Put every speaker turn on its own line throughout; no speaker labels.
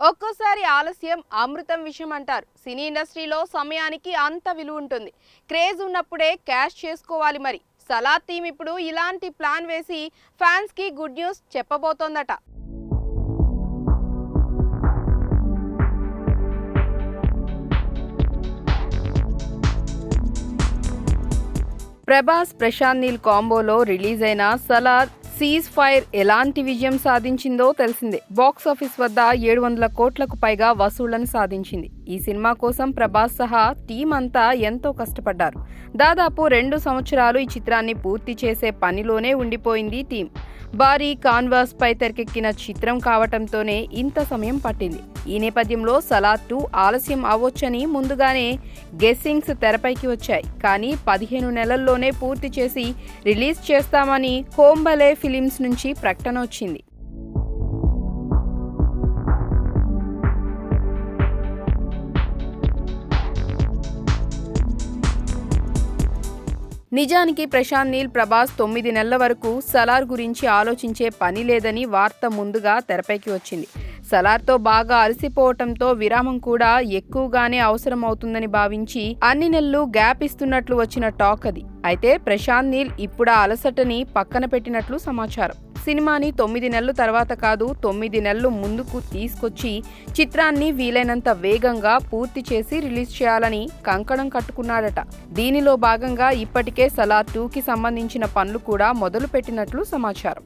ఒక్కోసారి ఆలస్యం అమృతం విషయం అంటారు. సినీ ఇండస్ట్రీలో సమయానికి అంత విలువ ఉంటుంది. క్రేజ్ ఉన్నప్పుడే క్యాష్ చేసుకోవాలి మరి. సలాద్ టీం ఇప్పుడు ఇలాంటి ప్లాన్ వేసి ఫ్యాన్స్కి గుడ్ న్యూస్ చెప్పబోతోందట. ప్రభాస్ ప్రశాంత్ నీల్ కాంబోలో రిలీజ్ అయిన సలార్ సీజ్ ఫైర్ ఎలాంటి విజయం సాధించిందో తెలిసిందే. బాక్స్ ఆఫీస్ వద్ద ఏడు వందల కోట్లకు పైగా వసూళ్ళను సాధించింది. ఈ సినిమా కోసం ప్రభాస్ సహా టీం అంతా ఎంతో కష్టపడ్డారు. దాదాపు రెండు సంవత్సరాలు ఈ చిత్రాన్ని పూర్తి చేసే పనిలోనే ఉండిపోయింది టీం. భారీ కాన్వాస్ పై తెరకెక్కిన చిత్రం కావటంతోనే ఇంత సమయం పట్టింది. ఈ నేపథ్యంలో సలార్ టూ ఆలస్యం అవ్వొచ్చని ముందుగానే గెస్సింగ్స్ తెరపైకి వచ్చాయి. కానీ పదిహేను నెలల్లోనే పూర్తి చేసి రిలీజ్ చేస్తామని హోంబలే ఫిలిమ్స్ నుంచి ప్రకటన వచ్చింది. నిజానికి ప్రశాంత్ నీల్ ప్రభాస్ తొమ్మిది నెలల వరకు సలార్ గురించి ఆలోచించే పని లేదని వార్త ముందుగా తెరపైకి వచ్చింది. సలార్తో బాగా అలసిపోవటంతో విరామం కూడా ఎక్కువగానే అవసరం అవుతుందని భావించి అన్ని నెలలు గ్యాప్ ఇస్తున్నట్లు వచ్చిన టాక్ అది. అయితే ప్రశాంత్ నీల్ ఇప్పుడు ఆ అలసటని పక్కన పెట్టినట్లు సమాచారం. సినిమాని తొమ్మిది నెలలు తర్వాత కాదు తొమ్మిది నెలలు ముందుకు తీసుకొచ్చి చిత్రాన్ని వీలైనంత వేగంగా పూర్తి చేసి రిలీజ్ చేయాలని కంకణం కట్టుకున్నాడట. దీనిలో భాగంగా ఇప్పటికే సలార్ టూకి సంబంధించిన పనులు కూడా మొదలు పెట్టినట్లు సమాచారం.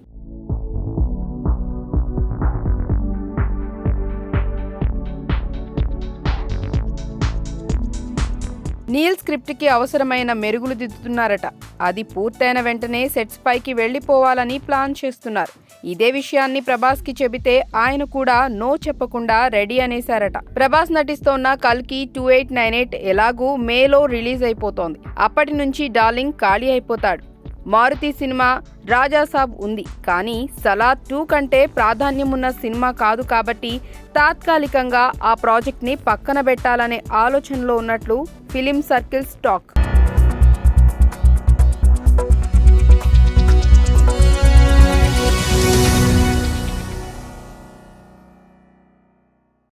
నీల్ స్క్రిప్ట్కి అవసరమైన మెరుగులు దిద్దుతున్నారట. అది పూర్తయిన వెంటనే సెట్స్ పైకి వెళ్ళిపోవాలని ప్లాన్ చేస్తున్నారు. ఇదే విషయాన్ని ప్రభాస్కి చెబితే ఆయన కూడా నో చెప్పకుండా రెడీ అనేశారట. ప్రభాస్ నటిస్తోన్న కల్కి టూ ఎయిట్ నైన్ ఎయిట్ ఎలాగూ మేలో రిలీజ్ అయిపోతోంది. అప్పటి నుంచి డార్లింగ్ ఖాళీ అయిపోతాడు. మారుతి సినిమా రాజాసాబ్ ఉంది. కానీ సలార్ టూ కంటే ప్రాధాన్యమున్న సినిమా కాదు కాబట్టి తాత్కాలికంగా ఆ ప్రాజెక్ట్ని పక్కన పెట్టాలనే ఆలోచనలో ఉన్నట్లు ఫిలిం సర్కిల్స్ టాక్.